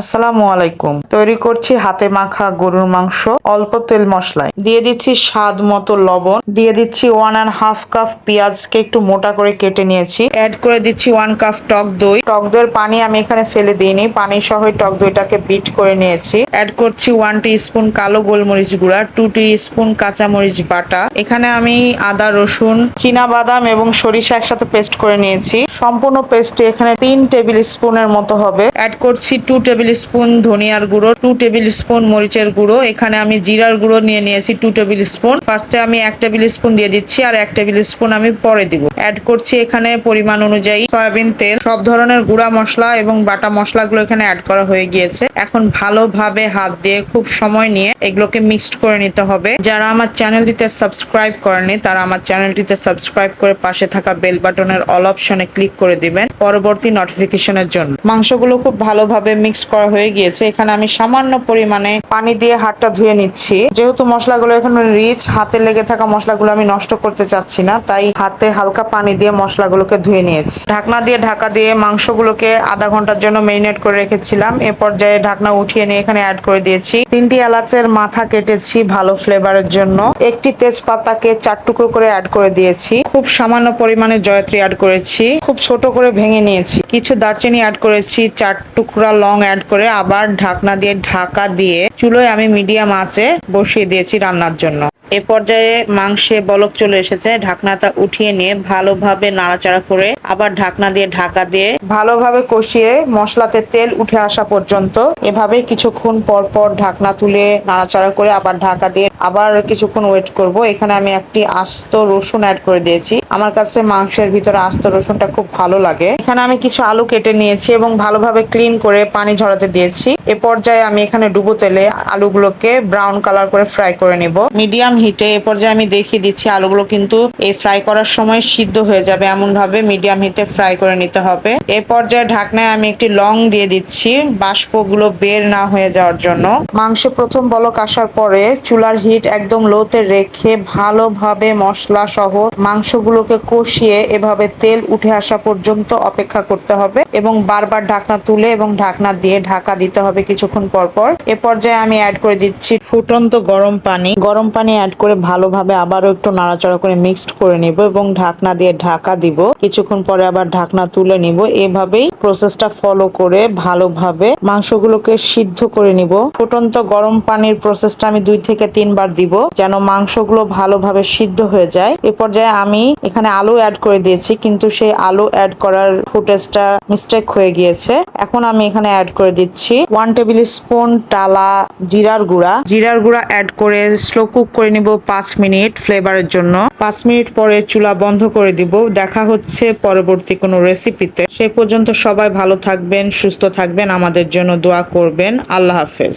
আসসালামু আলাইকুম। তৈরি করছি হাতে মাখা গরুর মাংস, অল্প তেল মশলায়। দিয়ে দিচ্ছি স্বাদ মতো লবণ। দিয়ে দিচ্ছি ওয়ান অ্যান্ড হাফ কাপ পেঁয়াজকে একটু মোটা করে কেটে নিয়েছি। অ্যাড করে দিচ্ছি ওয়ান কাপ টক দই। টক দইয়ের পানি আমি এখানে ফেলে দিইনি। পানি সহ টক দইটাকে বিট করে নিয়েছি। অ্যাড করছি ওয়ান টি স্পুন কালো গোলমরিচ গুঁড়া টু টি স্পুন কাঁচামরিচ বাটা। এখানে আমি আদা, রসুন চীনা বাদাম এবং সরিষা একসাথে পেস্ট করে নিয়েছি। সম্পূর্ণ পেস্টে এখানে তিন টেবিল স্পুনের মতো হবে। অ্যাড করছি টু টেবিল স্পুন ধনিয়ার গুঁড়ো টু টেবিল স্পুন মরিচের গুঁড়ো। এখানে আমি জিরার গুঁড়ো নিয়ে নিয়েছি টু টেবিল স্পুন ফার্স্টে আমি এক টেবিল স্পুন দিয়ে দিচ্ছি আর এক টেবিল স্পুন আমি পরে দিব। অ্যাড করছি এখানে পরিমাণ অনুযায়ী সয়াবিন তেল, সব ধরনের গুঁড়া মশলা এবং বাটা মশলাগুলো এখানে অ্যাড করা হয়ে গিয়েছে। এখন ভালোভাবে হাত দিয়ে খুব সময় নিয়ে এগুলোকে মিক্সড করে নিতে হবে। যারা আমার চ্যানেলটিতে সাবস্ক্রাইব করেনি, তারা আমার চ্যানেলটিতে সাবস্ক্রাইব করে পাশে থাকা বেল বাটনের অল অপশনে ক্লিক করে দিবেন, পরবর্তী নোটিফিকেশনের জন্য। মাংসগুলো খুব ভালোভাবে মিক্স করা হয়ে গিয়েছে। এখানে আমি সামান্য পরিমাণে পানি দিয়ে হাতটা ধুয়ে নিচ্ছি। যেহেতু মশলাগুলো এখন রিচ হাতে লেগে থাকা মশলাগুলো আমি নষ্ট করতে চাচ্ছি না, তাই হাতে হালকা পানি দিয়ে মশলাগুলোকে ধুয়ে নিয়েছি। ঢাকনা দিয়ে ঢাকা দিয়ে মাংসগুলোকে আধা ঘণ্টার জন্য মেরিনেট করে রেখেছিলাম। এ পর্যায়ে ঢাকনা উঠিয়ে নিয়ে এখানে অ্যাড করে দিয়েছি। তিনটি এলাচের মাথা কেটেছি ভালো ফ্লেভারের জন্য। একটি তেজপাতাকে চার টুকরো করে অ্যাড করে দিয়েছি। খুব সামান্য পরিমাণে জয়ত্রী অ্যাড করেছি। খুব ছোট করে ভেঙে নিয়েছি। কিছু দারচিনি অ্যাড করেছি। চার টুকরা লং অ্যাড করে আবার ঢাকনা দিয়ে ঢাকা দিয়ে চুলোয় আমি মিডিয়াম আঁচে বসিয়ে দিয়েছি রান্নার জন্য। এ পর্যায়ে মাংসে বলক চলে এসেছে। ঢাকনাটা উঠিয়ে নিয়ে ভালোভাবে নাড়াচাড়া করে আবার ঢাকনা দিয়ে ঢাকা দিয়ে ভালোভাবে কষিয়ে মশলাতে তেল উঠে আসা পর্যন্ত এভাবে কিছুক্ষণ পর পর ঢাকনা তুলে নাড়াচাড়া করে আবার ঢাকা দিয়ে আবার কিছুক্ষণ ওয়েট করব। এখানে আমি একটি আস্ত রসুন অ্যাড করে দিয়েছি। আমার কাছে মাংসের ভিতরে আস্ত রসুনটা খুব ভালো লাগে। এখানে আমি কিছু আলু কেটে নিয়েছি এবং ভালোভাবে ক্লিন করে পানি ঝরাতে দিয়েছি। এ পর্যায়ে আমি এখানে ডুবো তেলে আলুগুলোকে ব্রাউন কালার করে ফ্রাই করে নিব। মিডিয়াম হিটে, এ পর্যায়ে আমি দেখিয়ে দিচ্ছি আলুগুলো কিন্তু এই ফ্রাই করার সময় সিদ্ধ হয়ে যাবে। এমন ভাবে মিডিয়াম হিটে ফ্রাই করে নিতে হবে। এ পর্যায়ে ঢাকনায় আমি একটি লং দিয়ে দিচ্ছি বাষ্পগুলো বের না হয়ে যাওয়ার জন্য। মাংসে প্রথম বলক আসার পরে চুলার হিট একদম লোতে রেখে ভালোভাবে মশলা সহ মাংসগুলোকে কষিয়ে এভাবে তেল উঠে আসা পর্যন্ত অপেক্ষা করতে হবে এবং বারবার ঢাকনা তুলে এবং ঢাকনা দিয়ে ঢাকা দিতে হবে কিছুক্ষণ পর পর এ পর্যায়ে আমি অ্যাড করে দিচ্ছি ফুটন্ত গরম পানি। গরম পানি অ্যাড করে ভালোভাবে আবারও একটু নাড়াচাড়া করে মিক্সড করে নিব এবং ঢাকনা দিয়ে ঢাকা দিব। কিছুক্ষণ পরে আবার ঢাকনা তুলে নিব। এভাবেই প্রসেসটা ফলো করে ভালোভাবে মাংসগুলোকে সিদ্ধ করে নিব। ফুটন্ত গরম পানির প্রসেসটা আমি দুই থেকে তিনবার দিব যেন মাংসগুলো ভালোভাবে সিদ্ধ হয়ে যায়। এ পর্যায়ে আমি এখানে আলু অ্যাড করে দিয়েছি, কিন্তু সেই আলু অ্যাড করার ফুটেজটা মিস্টেক হয়ে গিয়েছে। এখন আমি এখানে অ্যাড করে দিচ্ছি ওয়ান টেবিল স্পুন টালা জিরার গুঁড়া। জিরার গুঁড়া অ্যাড করে স্লো কুক করে নিব পাঁচ মিনিট ফ্লেভারের জন্য। পাঁচ মিনিট পরে চুলা বন্ধ করে দিব। দেখা হচ্ছে পরবর্তী কোনো রেসিপিতে। সে পর্যন্ত সবাই ভালো থাকবেন, সুস্থ থাকবেন, আমাদের জন্য দোয়া করবেন। আল্লাহ হাফেজ।